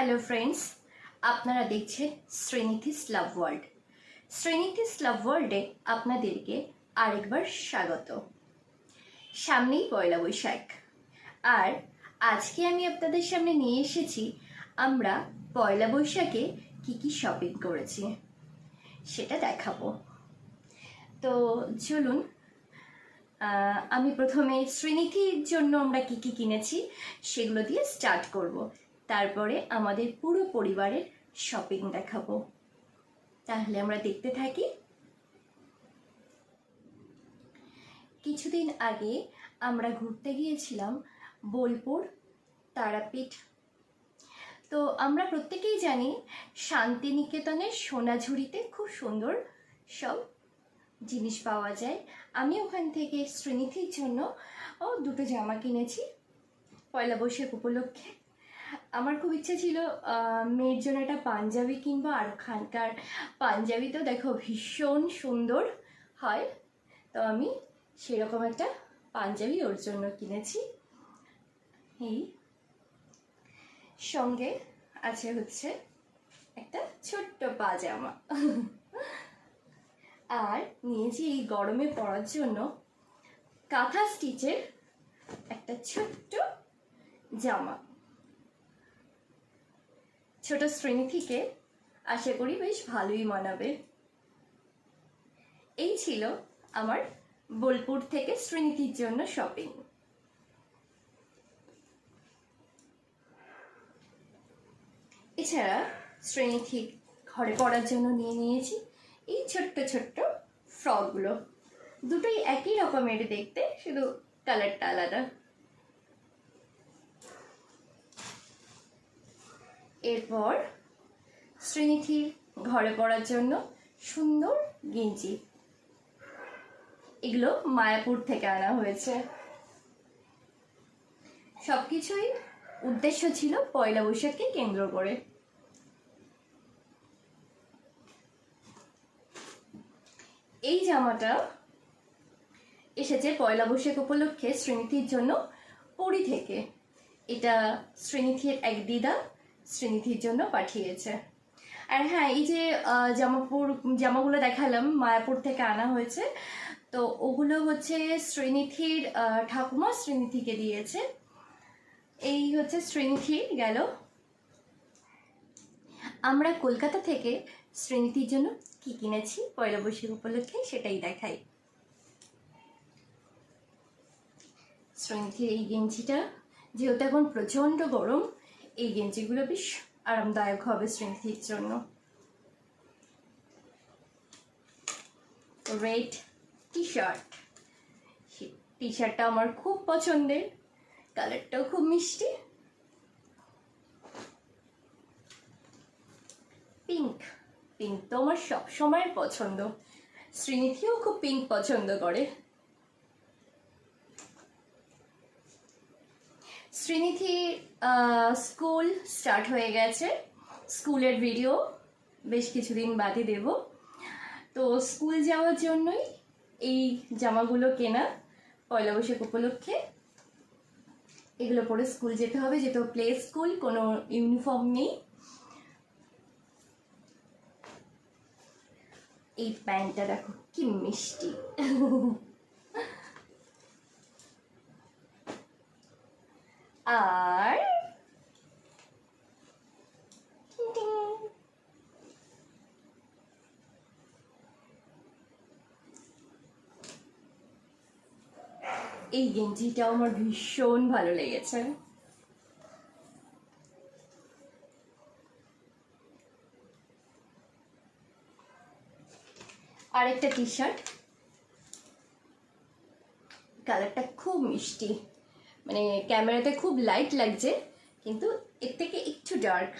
Hello friends আপনারা দেখছেন শ্রেণীথিস লাভ world শ্রেণীথিস লাভ ওয়ার্ল্ডে আপনাদেরকে আরেকবার স্বাগত। সামনেই পয়লা বৈশাখ। আর আজকে আমি আপনাদের সামনে নিয়ে এসেছি, আমরা পয়লা বৈশাখে কি কি শপিং করেছি, সেটা দেখাবো। তো চলুন আমি প্রথমে শ্রীনিধির জন্য আমরা কি কি কিনেছি, সেগুলো দিয়ে স্টার্ট করব। তারপরে আমাদের পুরো পরিবারের শপিং দেখাবো। তাহলে আমরা দেখতে থাকি। কিছুদিন আগে আমরা ঘুরতে গিয়েছিলাম বোলপুর তারাপীঠ। তো আমরা প্রত্যেকেই জানি শান্তিনিকেতনের সোনাঝুরিতে খুব সুন্দর সব জিনিস পাওয়া যায়। আমি ওখান থেকে শ্রীনিধির জন্য ও দুটো জামা কিনেছি। পয়লা বৈশাখ উপলক্ষে আমার খুব ইচ্ছে ছিল মেয়ের জন্য একটা পাঞ্জাবি কিনবো, আর ওখানকার পাঞ্জাবি তো দেখো ভীষণ সুন্দর হয়। তো আমি সেরকম একটা পাঞ্জাবি ওর জন্য কিনেছি। এই সঙ্গে আছে হচ্ছে একটা ছোট্ট পাজামা। আর নিয়েছি এই গরমে পরার জন্য কাঁথা স্টিচের একটা ছোট্ট জামা। ছোট শ্রেণি থেকে আশা করি বেশ ভালোই মানাবে। এই ছিল আমার বোলপুর থেকে শ্রীনিধির জন্য শপিং এছাড়া শ্রেণীথি ঘরে পড়ার জন্য নিয়ে নিয়েছি এই ছোট্ট ছোট্ট ফ্রকগুলো দুটোই একই রকমের দেখতে, শুধু কালারটা আলাদা। এরপর শ্রীনিধির ঘরে পড়ার জন্য সুন্দর গেঞ্জি। এগুলো মায়াপুর থেকে আনা হয়েছে। সবকিছুই উদ্দেশ্য ছিল পয়লা বৈশাখকে কেন্দ্র করে। এই জামাটা এসেছে পয়লা বৈশাখ উপলক্ষে শ্রীনিধির জন্য পুরী থেকে। এটা শ্রীনিধির এক দিদা শ্রীনিধির জন্য পাঠিয়েছে। আর হ্যাঁ এই যে জামাপুর, জামাগুলো দেখালাম, মায়াপুর থেকে আনা হয়েছে। তো ওগুলো হচ্ছে শ্রীনিধির ঠাকুমা শ্রীনিধিকে দিয়েছে। এই হচ্ছে শ্রীনিধি গেল। আমরা কলকাতা থেকে শ্রীনিধির জন্য কি কিনেছি পয়লা বৈশাখ উপলক্ষে সেটাই দেখাই। শ্রীনিধির এই গেঞ্জিটা, যেহেতু এখন প্রচণ্ড গরম এই গেঞ্জিগুলো বেশ আরামদায়ক হবে শ্রীনিধির জন্য। রেড টি শার্ট টি শার্টটা আমার খুব পছন্দের, কালারটাও খুব মিষ্টি। পিঙ্ক পিঙ্ক তো আমার সবসময়ের পছন্দ। শ্রীনিধিও খুব পিঙ্ক পছন্দ করে। শ্রীনিধির স্কুল স্টার্ট হয়ে গেছে। স্কুলের ভিডিও বেশ কিছুদিন বাদে দেব। তো স্কুল যাওয়ার জন্যই এই জামাগুলো কেনা, পয়লা বৈশাখ উপলক্ষে। এগুলো পরে স্কুল যেতে হবে, যেহেতু প্লে স্কুল কোনো ইউনিফর্ম নেই। এই প্যান্টটা দেখো, কি মিষ্টি। আর। এই গেঞ্জিটাও আমার ভীষণ ভালো লেগেছে আরেকটা টি শার্ট কালারটা খুব মিষ্টি মানে ক্যামেরাতে খুব লাইট লাগছে, কিন্তু এর থেকে একটু ডার্ক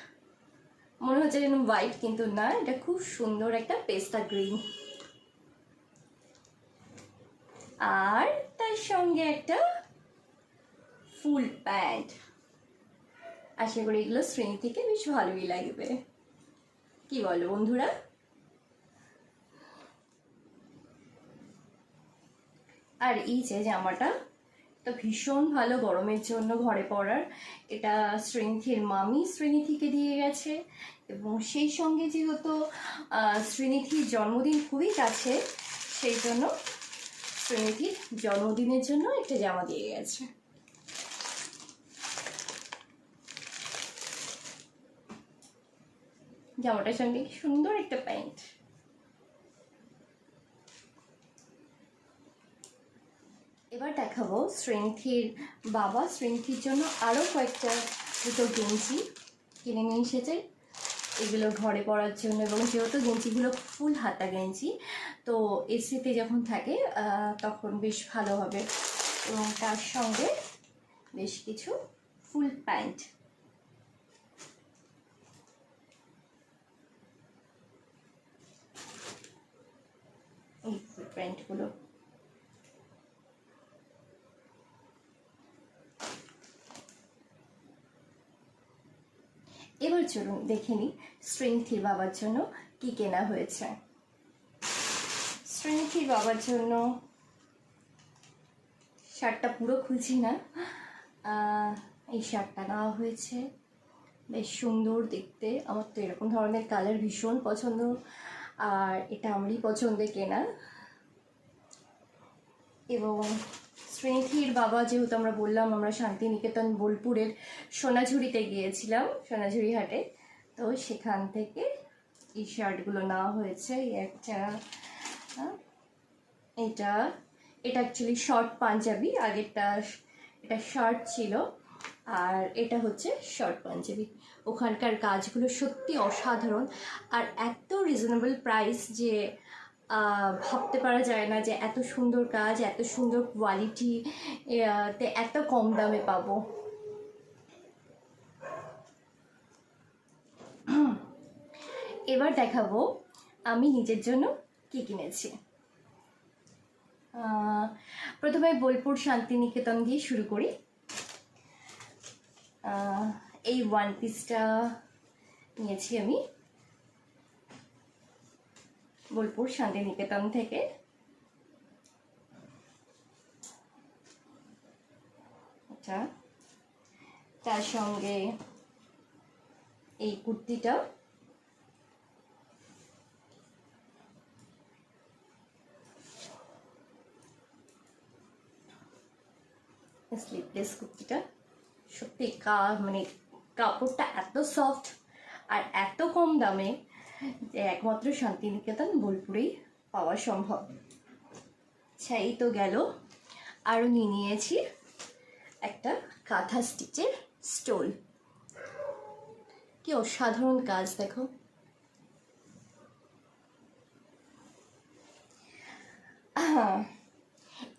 মনে হচ্ছে যেন হোয়াইট কিন্তু না, এটা খুব সুন্দর একটা পেস্তা গ্রিন আর তার সঙ্গে একটা ফুল প্যান্ট আশা করি এগুলো শ্রেণি থেকে বেশ ভালোই লাগবে। কি বলো বন্ধুরা? আর এই যে জামাটা তো ভীষণ ভালো গরমের জন্য ঘরে পড়ার এটা শ্রীনিধির মামি শ্রীনিধিকে দিয়ে গেছে এবং সেই সঙ্গে যেহেতু শ্রীনিধির জন্মদিন খুবই কাছে, সেই জন্য শ্রীনিধির জন্মদিনের জন্য একটা জামা দিয়ে গেছে। জামাটার সঙ্গে সুন্দর একটা প্যান্ট এবার দেখাবো বাবা শ্রেণীথির জন্য আরও কয়েকটা দুটো গেঞ্জি কিনে নিয়ে এসেছে। এগুলো ঘরে পরার জন্য এবং যেহেতু গেঞ্জিগুলো ফুল হাতা গেঞ্জি, তো এসিতে যখন থাকে তখন বেশ ভালো হবে। এবং তার সঙ্গে বেশ কিছু ফুল প্যান্ট। এই ফুল প্যান্টগুলো। এবার চলুন দেখে নিই শ্রীনিধির বাবার জন্য কি কেনা হয়েছে। শ্রীনিধির বাবার জন্য শার্টটা পুরো খুলছি না। এই শার্টটা নেওয়া হয়েছে। বেশ সুন্দর দেখতে। আমার তো এরকম ধরনের কালার ভীষণ পছন্দ। আর এটা আমারই পছন্দের কেনা। এবং শ্রীনিধির বাবা যেহেতু আমরা বললাম, আমরা শান্তিনিকেতন বোলপুরের সোনাঝুরিতে গিয়েছিলাম, সোনাঝুরি হাটে। তো সেখান থেকে এই শার্টগুলো নেওয়া হয়েছে। একটা এটা এটা অ্যাকচুয়ালি শর্ট পাঞ্জাবি, আগেরটা, এটা শার্ট ছিল। আর এটা হচ্ছে শর্ট পাঞ্জাবি। ওখানকার কাজগুলো সত্যি অসাধারণ। আর এত রিজনেবল প্রাইস যে ভাবতে পারা যায় না যে এত সুন্দর কাজ, এত সুন্দর কোয়ালিটি তে এত কম দামে পাবো। এবার দেখাবো আমি নিজের জন্য কি কিনেছি। প্রথমে বোলপুর শান্তিনিকেতন দিয়ে শুরু করি। এই ওয়ান পিসটা নিয়েছি আমি। বোলপুর শান্তিনিকেতন থেকে। আচ্ছা তার সঙ্গে এই কুর্তিটা স্লিপলেস কুর্তিটা। সত্যি কা মানে কাপড়টা এত সফট আর এত কম দামে যে একমাত্র শান্তিনিকেতন বোলপুরেই পাওয়া সম্ভব। আচ্ছা এই তো গেল। আরও নিয়ে নিয়েছি একটা কাঁথা স্টিচের স্টোল। কি অসাধারণ কাজ, দেখো।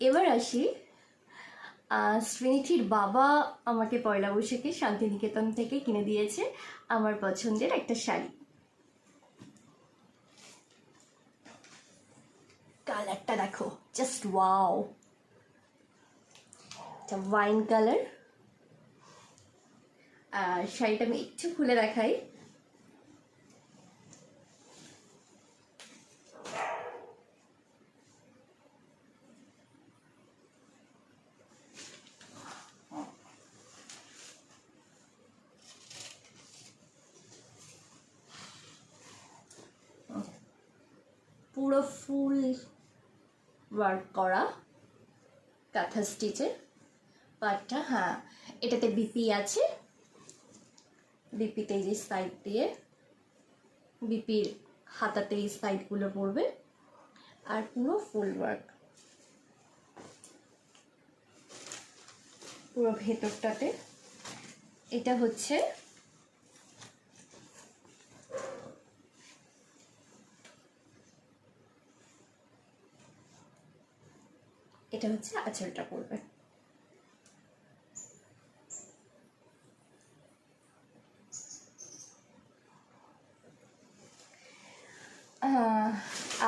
এবার আসি শ্রীনিধির বাবা আমাকে পয়লা বৈশাখে শান্তিনিকেতন থেকে কিনে দিয়েছে আমার পছন্দের একটা শাড়ি। কালারটা দেখো জাস্ট ওয়াও এটা ওয়াইন কালার আর শাড়িটা আমি একটু খুলে দেখাই। পুরো ফুল ওয়ার্ক করা কাঁথা স্টিচের পাটটা হ্যাঁ এটাতে বিপি আছে। বিপিতে যে সাইড দিয়ে বিপির হাতাতে এই সাইডগুলো পড়বে। আর পুরো ফুল ওয়ার্ক পুরো ভেতরটাতে। এটা হচ্ছে এটা হচ্ছে আঁচলটা পড়বে।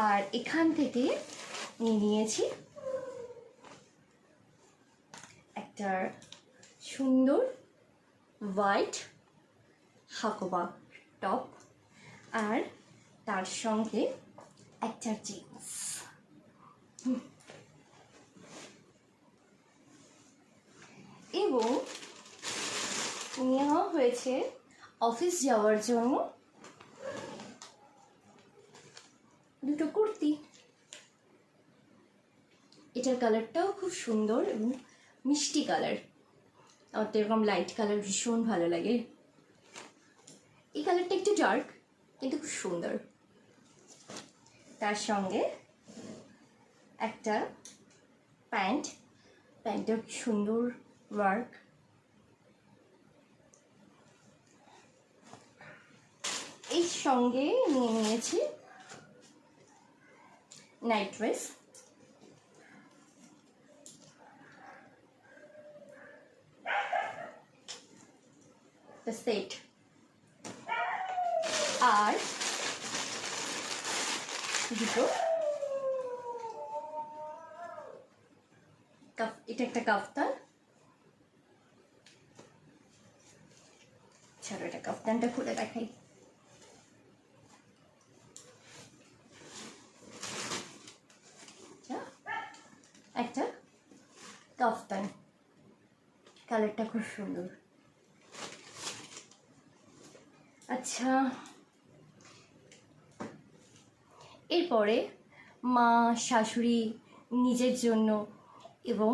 আর এখান থেকে নিয়ে নিয়েছি একটা সুন্দর হোয়াইট হাকোবা টপ আর তার সঙ্গে একটা জিন্স রয়েছে অফিস যাওয়ার জন্য দুটো কুর্তি। এটার কালারটাও খুব সুন্দর এবং মিষ্টি কালার। আমার তো এরকম লাইট কালার ভীষণ ভালো লাগে। এই কালারটা একটু ডার্ক কিন্তু খুব সুন্দর। তার সঙ্গে একটা প্যান্ট, প্যান্টটা সুন্দর ওয়ার্ক এই সঙ্গে নিয়ে নিয়েছি নাইট ড্রেস সেট আর দুটো। এটা একটা কাফতান চলো এটা কাফতানটা খুলে দেখাই একটা কাফতান কালারটা খুব সুন্দর। আচ্ছা। এরপরে মা, শাশুড়ি নিজের জন্য এবং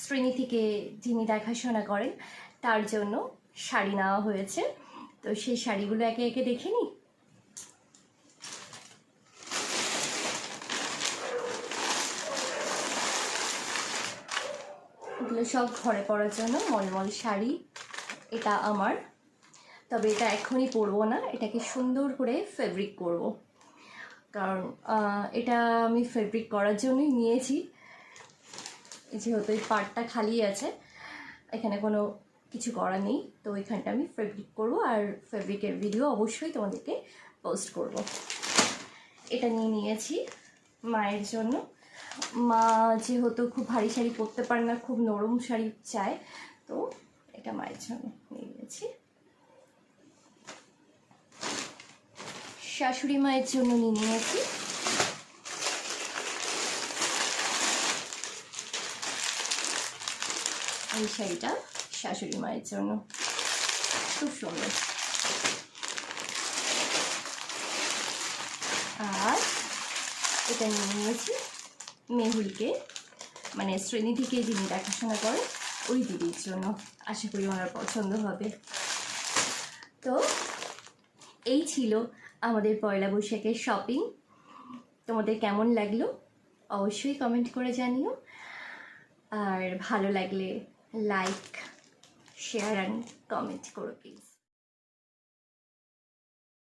শ্রেণি থেকে যিনি দেখাশোনা করেন, তার জন্য শাড়ি নেওয়া হয়েছে। তো সেই শাড়িগুলো একে একে দেখে নিই। এগুলো সব ঘরে পরার জন্য, মলমল শাড়ি, এটা আমার। তবে এটা এখনই পরবো না, এটাকে সুন্দর করে ফেব্রিক করব। কারণ এটা আমি ফেব্রিক করার জন্যই নিয়েছি। যেহেতু এই পার্টটা খালি আছে, এখানে কোনো কিছু করা নেই। তো এখানটা আমি ফেব্রিক করব আর ফেব্রিকের ভিডিও অবশ্যই তোমাদেরকে পোস্ট করব। এটা নিয়ে নিয়েছি মায়ের জন্য। মা যেহেতু খুব ভারী শাড়ি পরতে পারে না, খুব নরম শাড়ি চায়, তো এটা মায়ের জন্য নিয়ে নিয়েছি। শাশুড়ি মায়ের জন্য নিয়ে নিয়েছি। এই শাড়িটা। শাশুড়ি মায়ের জন্য। খুব সুন্দর। আর এটা নিয়ে নিয়েছি মেহুলকে। মানে শ্রেণীধিকে যিনি দেখাশোনা করে ওই দিদির জন্য। আশা করি ওনার পছন্দ হবে। তো এই ছিল আমাদের পয়লা বৈশাখের শপিং তোমাদের কেমন লাগল? অবশ্যই কমেন্ট করে জানিও। আর ভালো লাগলে লাইক শেয়ার অ্যান্ড কমেন্ট করো প্লিজ